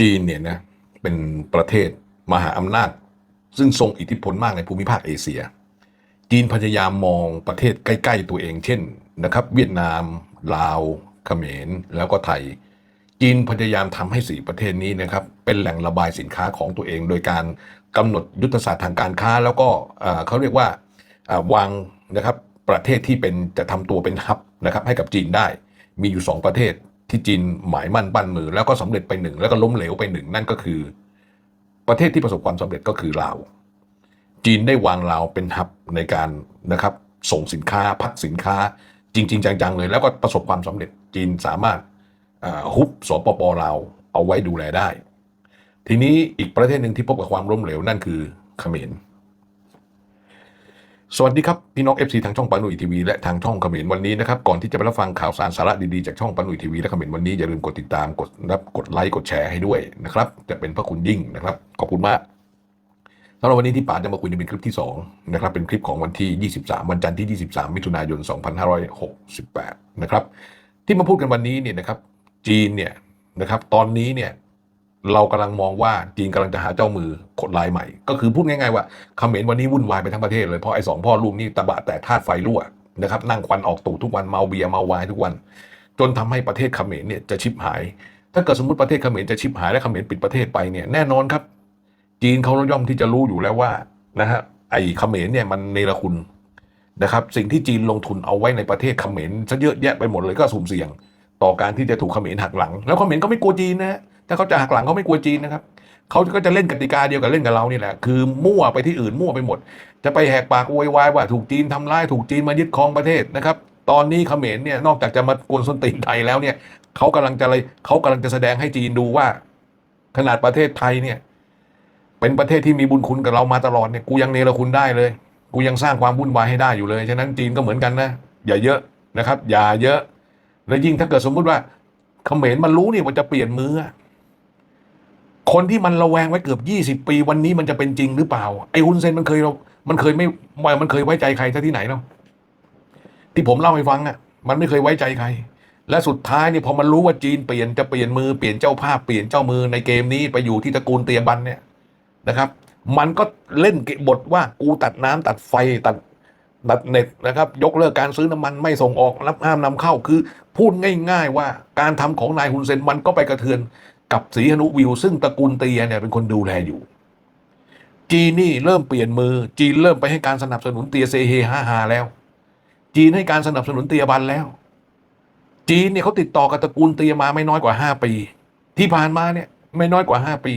จีนเนี่ยนะเป็นประเทศมหาอำนาจ ซึ่งทรงอิทธิพลมากในภูมิภาคเอเชีย จีนพยายามมองประเทศใกล้ ๆ ตัวเอง เช่นนะครับ เวียดนาม ลาวเขมร แล้วก็ไทย จีนพยายามทำให้สี่ประเทศนี้นะครับ เป็นแหล่งระบายสินค้าของตัวเอง โดยการกำหนดยุทธศาสตร์ทางการค้า แล้วก็เขาเรียกว่าวางนะครับประเทศที่เป็นจะทำตัวเป็นฮับนะครับให้กับจีนได้มีอยู่สองประเทศ ที่จีนหมายมั่นปั้นมือ แล้วก็สำเร็จไปหนึ่งแล้วก็ล้มเหลวไปหนึ่งนั่นก็คือ ประเทศที่ประสบความสำเร็จก็คือลาว จีนได้วางลาวเป็นฮับในการนะครับส่งสินค้าพักสินค้าจริง ๆ จังๆเลย แล้วก็ประสบความสำเร็จจีนสามารถฮุบสปปลาวเอาไว้ดูแลได้ ทีนี้อีกประเทศหนึ่งที่พบกับความล้มเหลวนั่นคือเขมร สวัสดีครับ พี่น้อง FC ทางช่องปานุยทีวีและทางช่องขมรวันนี้นะครับ ก่อนที่จะไปรับฟังข่าวสารสาระดีๆ จากช่องปานุยทีวีและขมรวันนี้อย่าลืมกดติดตามกดรับกดไลค์กดแชร์ให้ด้วยนะครับ จะเป็นพระคุณยิ่งนะครับ ขอบคุณมากสำหรับวันนี้ที่ป๋าจะมาคุยในเป็นคลิปที่2นะครับเป็นคลิปของวันที่ 23 วันจันทร์ที่ 23 มิถุนายน 2568 นะครับที่มาพูดกันวันนี้เนี่ยนะครับจีนเนี่ยนะครับตอนนี้เนี่ย เรากำลังมองว่าจีนกำลังจะหาเจ้ามือคนรายใหม่ ก็คือพูดง่ายๆว่าเขมรวันนี้วุ่นวายไปทั้งประเทศเลยเพราะไอ้สองพ่อลูกนี่ตะบะแต่ธาตุไฟรั่วนะครับนั่งควันออกตูดทุกวันเมาเบียร์เมาวน์ทุกวัน จนทำให้ประเทศเขมรเนี่ยจะชิบหาย ถ้าเกิดสมมติประเทศเขมรจะชิบหายและเขมรปิดประเทศไปเนี่ยแน่นอนครับ จีนเขาย่อมที่จะรู้อยู่แล้วว่านะฮะไอ้เขมรเนี่ยมันเนรคุณนะครับสิ่งที่จีนลงทุนเอาไว้ในประเทศเขมรซะเยอะแยะไปหมดเลยก็สุ่มเสี่ยง ต่อการที่จะถูกเขมรหักหลัง แล้วเขมรก็ไม่กลัวจีนนะ ถ้าเขาจะหักหลังเขาไม่กลัวจีนนะครับเขาก็จะเล่นกติกาเดียวกับเล่นกับเรานี่แหละ คือมั่วไปที่อื่นมั่วไปหมด จะไปแหกปากโวยวายว่าถูกจีนทำร้ายถูกจีนมายึดครองประเทศนะครับ ตอนนี้เขมรเนี่ยนอกจากจะมากวนส้นตีนไทยแล้วเนี่ยเขากำลังจะอะไรเขากำลังจะแสดงให้จีนดูว่า ขนาดประเทศไทยเนี่ย เป็นประเทศที่มีบุญคุณกับเรามาตลอดเนี่ยกูยังเนรคุณได้เลย กูยังสร้างความวุ่นวายให้ได้อยู่เลยฉะนั้นจีนก็เหมือนกันนะอย่าเยอะนะครับ อย่าเยอะ แล้วยิ่งถ้าเกิดสมมุติว่าเขมรมันรู้เนี่ยว่าจะเปลี่ยนมืออะ คนที่มันระแวงไว้เกือบยี่สิบปี วันนี้มันจะเป็นจริงหรือเปล่า ไอ้ฮุนเซนมันเคยเรา มันเคยไม่ไม่มันเคยไว้ใจใครซะที่ไหนเนาะที่ผมเล่าให้ฟังอะ มันไม่เคยไว้ใจใคร และสุดท้ายเนี่ยพอมันรู้ว่าจีนเปลี่ยนจะเปลี่ยนมือเปลี่ยนเจ้าภาพเปลี่ยนเจ้ามือในเกมนี้ไปอยู่ที่ตระกูลเตียบันเนี่ยนะครับ มันก็เล่นบทว่ากูตัดน้ำตัดไฟตัดตัดเน็ตนะครับ ยกเลิกการซื้อน้ำมันไม่ส่งออกรับห้ามนำเข้าคือ พูดง่าย ๆ ว่าการทำของนายฮุนเซนมันก็ไปกระเทือน กับสีหนุวิว ซึ่งตระกูลเตียเนี่ยเป็นคนดูแลอยู่ จีนนี่เริ่มเปลี่ยนมือ จีนเริ่มไปให้การสนับสนุนเตียเซเฮฮาฮาแล้ว จีนให้การสนับสนุนเตียบันแล้ว จีนเนี่ยเขาติดต่อกับตระกูลเตียมาไม่น้อยกว่าห้าปี ที่ผ่านมาเนี่ยไม่น้อยกว่าห้าปี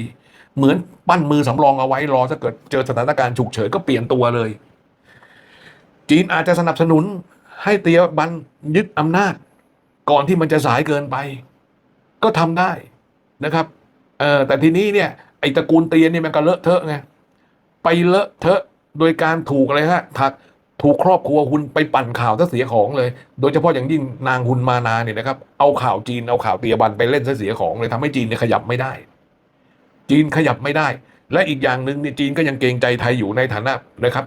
เหมือนปั้นมือสำรองเอาไว้รอถ้าเกิดเจอสถานการณ์ฉุกเฉินก็เปลี่ยนตัวเลย จีนอาจจะสนับสนุนให้เตียบันยึดอำนาจ ก่อนที่มันจะสายเกินไป ก็ทำได้ นะครับเออแต่ทีนี้เนี่ยไอ้ตระกูลเตียเนี่ยมันก็เลอะเทอะไงไปเลอะเทอะโดยการถูกอะไรฮะถักถูกครอบครัวคุณไปปั่นข่าวซะเสียของเลย โดยเฉพาะอย่างยิ่งนางหุนมานาเนี่ยนะครับ เอาข่าวจีนเอาข่าวเตียบันไปเล่นซะเสียของเลยทำให้จีนเนี่ยขยับไม่ได้ จีนขยับไม่ได้ และอีกอย่างหนึ่งเนี่ยจีนก็ยังเกรงใจไทยอยู่ในฐานะนะครับ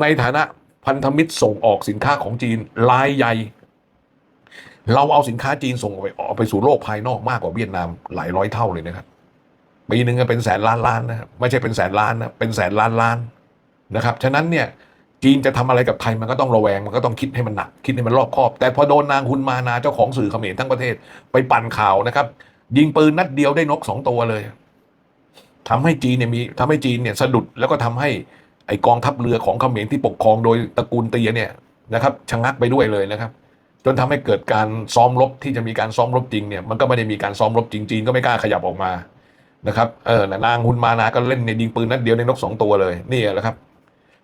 ในฐานะพันธมิตรส่งออกสินค้าของจีนรายใหญ่ เราเอาสินค้าจีนส่งออกไปออกไปสู่โลกภายนอกมากกว่าเวียดนามหลายร้อยเท่าเลยนะครับปีหนึ่งก็เป็นแสนล้านล้านนะครับไม่ใช่เป็นแสนล้านนะเป็นแสนล้านล้านนะครับฉะนั้นเนี่ยจีนจะทำอะไรกับไทยมันก็ต้องระแวงมันก็ต้องคิดให้มันหนักคิดให้มันรอบคอบ แต่พอโดนนางคุณมานาเจ้าของสื่อเขมรทั้งประเทศไปปั่นข่าวนะครับ ยิงปืนนัดเดียวได้นกสองตัวเลยทำให้จีนเนี่ยมีทำให้จีนเนี่ยสะดุดแล้วก็ทำให้ไอกองทัพเรือของเขมรที่ปกครองโดยตระกูลเตียเนี่ยนะครับชะงักไปด้วยเลยนะครับ จนทำให้เกิดการซ้อมรบที่จะมีการซ้อมรบจริงเนี่ยมันก็ไม่ได้มีการซ้อมรบจริงจีนก็ไม่กล้าขยับออกมานะครับเออนางหุนมานาก็เล่นเนี่ยยิงปืนนัดเดียวในนกสองตัวเลยนี่แหละครับ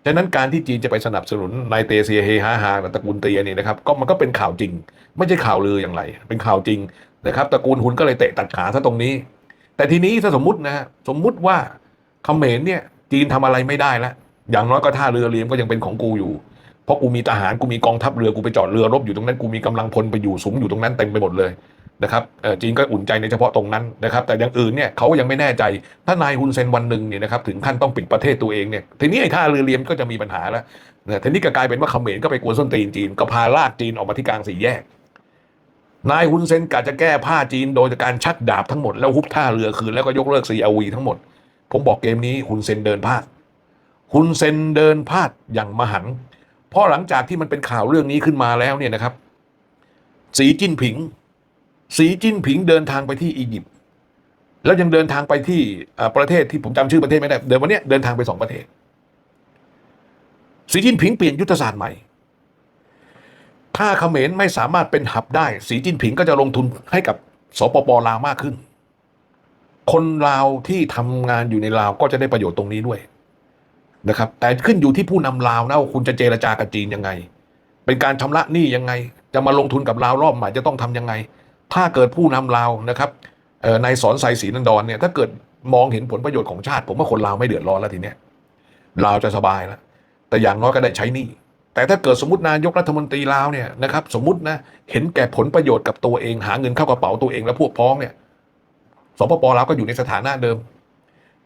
ดังนั้นการที่จีนจะไปสนับสนุนนายเตเซียเฮฮาฮาตระกูลเตียนี่นะครับก็มันก็เป็นข่าวจริง ไม่ใช่ข่าวลืออย่างไร เป็นข่าวจริงนะครับตระกูลหุนก็เลยเตะตัดขาซะตรงนี้ แต่ทีนี้ถ้าสมมตินะสมมุติว่าเขมรเนี่ยจีนทำอะไรไม่ได้แล้วอย่างน้อยก็ท่าเรือเลียมก็ยังเป็นของกูอยู่ ราะกูมีทหารกูมีกองทัพเรือกูไปจอดเรือรบอยู่ตรงนั้นกูมีกำลังพลไปอยู่สูงอยู่ตรงนั้นเต็มไปหมดเลยนะครับจีนก็อุ่นใจในเฉพาะตรงนั้นนะครับ แต่อย่างอื่นเนี่ยเขายังไม่แน่ใจ ถ้านายฮุนเซนวันหนึ่งเนี่ยนะครับถึงขั้นต้องปิดประเทศตัวเองเนี่ยทีนี้ไอ้ท่าเรือเลียมก็จะมีปัญหาแล้วนะทีนี้ก็กลายเป็นว่าเขมรก็ไปกวนส้นตีนจีนก็พาลากจีนออกมาที่กลางสี่แยก นายฮุนเซนกะจะแก้ผ้าจีนโดยการชักดาบทั้งหมดแล้วฮุบท่าเรือคืนแล้วก็ยกเลิกซีอาวีทั้งหมด ผมบอกเกมนี้ฮุนเซนเดินพลาดฮุนเซนเดินพลาดอย่างมหันต์ เพราะหลังจากที่มันเป็นข่าวเรื่องนี้ขึ้นมาแล้วเนี่ยนะครับ สีจิ้นผิง สีจิ้นผิงเดินทางไปที่อียิปต์แล้วยังเดินทางไปที่ประเทศที่ผมจำชื่อประเทศไม่ได้เดินวันนี้เดินทางไปสองประเทศ สีจิ้นผิงเปลี่ยนยุทธศาสตร์ใหม่ ถ้าเขมรไม่สามารถเป็นหับได้ สีจิ้นผิงก็จะลงทุนให้กับสปปลาวมากขึ้น คนลาวที่ทำงานอยู่ในลาวก็จะได้ประโยชน์ตรงนี้ด้วย นะครับ แต่ขึ้นอยู่ที่ผู้นำลาวนะว่าคุณจะเจรจากับจีนยังไง เป็นการชำระหนี้ยังไง จะมาลงทุนกับลาวรอบใหม่จะต้องทำยังไง ถ้าเกิดผู้นำลาวนะครับนายสอนไซศรีนันดรเนี่ยถ้าเกิดมองเห็นผลประโยชน์ของชาติ ผมว่าคนลาวไม่เดือดร้อนแล้วทีเนี้ยลาวจะสบายแล้วแต่อย่างน้อยก็ได้ใช้หนี้แต่ถ้าเกิดสมมตินายกรัฐมนตรีลาวเนี่ยนะครับสมมตินะเห็นแก่ผลประโยชน์กับตัวเอง หาเงินเข้ากระเป๋าตัวเองและพวกพ้องเนี่ยสปปลาวก็อยู่ในสถานะเดิม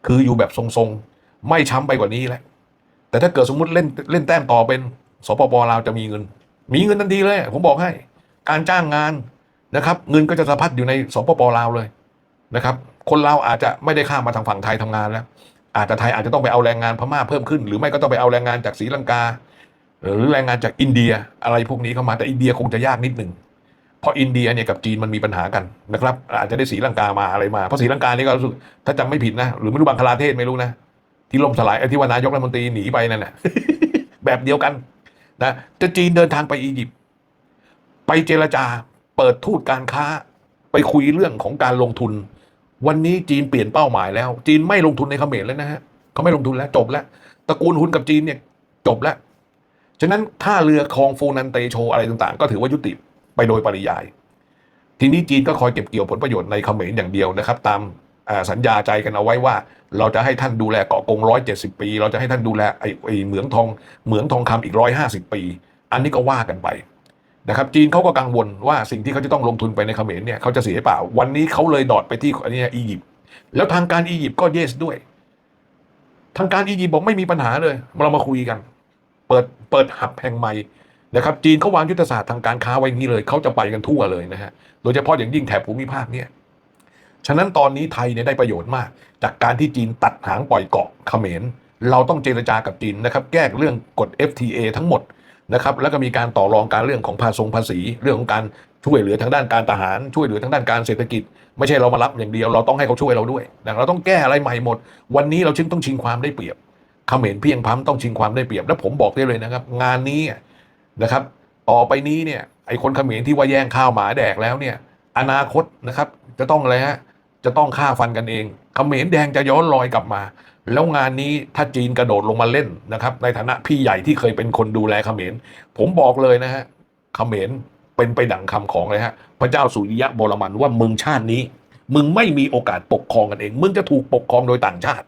คืออยู่แบบทรง ไม่ช้ำไปกว่านี้แล้วแต่ถ้าเกิดสมมติเล่นเล่นแต้มต่อเป็นสปปลาวจะมีเงิน มีเงินทันทีเลย ผมบอกให้ การจ้างงานนะครับ เงินก็จะสะพัดอยู่ในสปปลาวเลยนะครับ คนลาวอาจจะไม่ได้ข้ามมาทางฝั่งไทยทำงานแล้ว อาจจะไทยอาจจะต้องไปเอาแรงงานพม่าเพิ่มขึ้น หรือไม่ก็ต้องไปเอาแรงงานจากศรีลังกา หรือแรงงานจากอินเดียอะไรพวกนี้เข้ามาแต่อินเดียคงจะยากนิดหนึ่งเพราะอินเดียเนี่ยกับจีนมันมีปัญหากันนะครับ อาจจะได้ศรีลังกามาอะไรมาเพราะศรีลังกานี่ก็รู้สึกถ้าจำไม่ผิดนะ หรือไม่รู้บังคลาเทศไม่รู้นะ ที่ล่มสลายไอ้ที่ว่านายกรัฐมนตรีหนีไปนั่นแหละแบบเดียวกันนะจะจีนเดินทางไปอียิปต์ไปเจรจาเปิดทูตการค้า ไปคุยเรื่องของการลงทุน วันนี้จีนเปลี่ยนเป้าหมายแล้ว จีนไม่ลงทุนในเขมรแล้วนะฮะเขาไม่ลงทุนแล้วจบแล้วตระกูลหุนกับจีนเนี่ยจบแล้วฉะนั้นท่าเรือคลองฟูนันเตโชอะไรต่างๆ ก็ถือว่ายุติไปโดยปริยาย ทีนี้จีนก็คอยเก็บเกี่ยวผลประโยชน์ในเขมรอย่างเดียวนะครับ ตาม สัญญาใจกันเอาไว้ว่า เราจะให้ท่านดูแลเกาะกงร้อยเจ็ดสิบปี เราจะให้ท่านดูแลไอ้ไอ้เหมืองทองเหมืองทองคำอีกร้อยห้าสิบปี อันนี้ก็ว่ากันไปนะครับจีนเขาก็กังวลว่าสิ่งที่เขาจะต้องลงทุนไปในเขมรเนี่ยเขาจะเสียเปล่า วันนี้เขาเลยดอดไปที่อันนี้อียิปต์แล้วทางการอียิปต์ก็เยสด้วย ทางการอียิปต์บอกไม่มีปัญหาเลย เรามาคุยกัน เปิดเปิดหับแห่งใหม่นะครับจีนเขาวางยุทธศาสตร์ทางการค้าไว้อย่างนี้เลยเขาจะไปกันทั่วเลยนะฮะโดยเฉพาะอย่างยิ่งแถบภูมิภาคเนี่ย ฉะนั้นตอนนี้ไทยเนี่ยได้ประโยชน์มาก จากการที่จีนตัดหางปล่อยเกาะเขมร เราต้องเจรจากับจีนนะครับแก้เรื่องกฎ FTA ทั้งหมดนะครับแล้วก็มีการต่อรองการเรื่องของภาษงภาษี เรื่องของการช่วยเหลือทางด้านการทหาร ช่วยเหลือทางด้านการเศรษฐกิจ ไม่ใช่เรามารับอย่างเดียวเราต้องให้เขาช่วยเราด้วยนะเราต้องแก้อะไรใหม่หมด วันนี้เราจึงต้องชิงความได้เปรียบเขมรเพียงพร้ำต้องชิงความได้เปรียบ และผมบอกได้เลยนะครับ งานนี้นะครับ ต่อไปนี้เนี่ยไอ้คนเขมรที่ว่าแย่งข้าวหมาแดกแล้วเนี่ย อนาคตนะครับ จะต้องอะไรฮะ จะต้องฆ่าฟันกันเองเขมรแดงจะย้อนรอยกลับมา แล้วงานนี้ถ้าจีนกระโดดลงมาเล่นนะครับ ในฐานะพี่ใหญ่ที่เคยเป็นคนดูแลเขมร ผมบอกเลยนะฮะเขมรเป็นไปดั่งคำของเลยฮะพระเจ้าสุริยะบรมันว่ามึงชาตินี้ มึงไม่มีโอกาสปกครองกันเอง มึงจะถูกปกครองโดยต่างชาติ